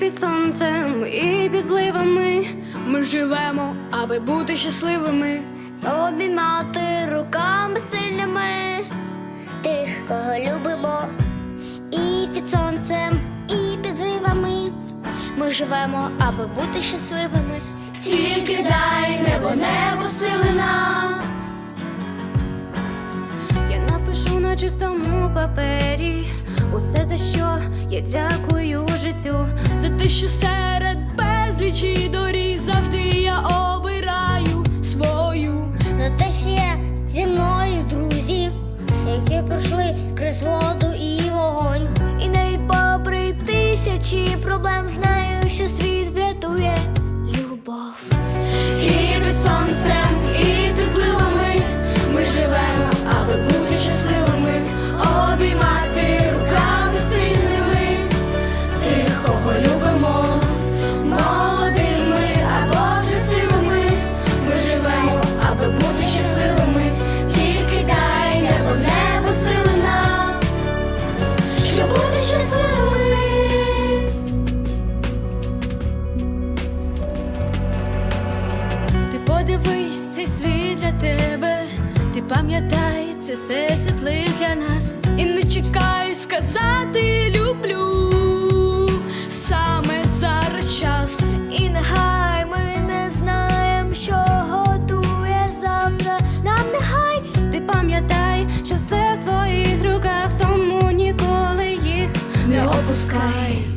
під сонцем, і під зливами. Ми живемо, аби бути щасливими. обіймати руками сильними тих, кого любимо, і під сонцем, і під звивами. Ми живемо, аби бути щасливими. Тільки дай небо, небо сили нам. Я напишу на чистому папері усе, за що я дякую життю, за те, що серед безлічі доріг завжди я обираю свою. За те, що є зі мною друзі, які пройшли крізь воду і вогонь. І навіть попри тисячі проблем знаю, що світ врятує любов. Подивись, цей світ для тебе, ти пам'ятай, це все світлить для нас. І не чекай сказати люблю саме зараз час. І нехай ми не знаємо, що готує завтра. Нам нехай Ти пам'ятай, що все в твоїх руках, тому ніколи їх не опускай.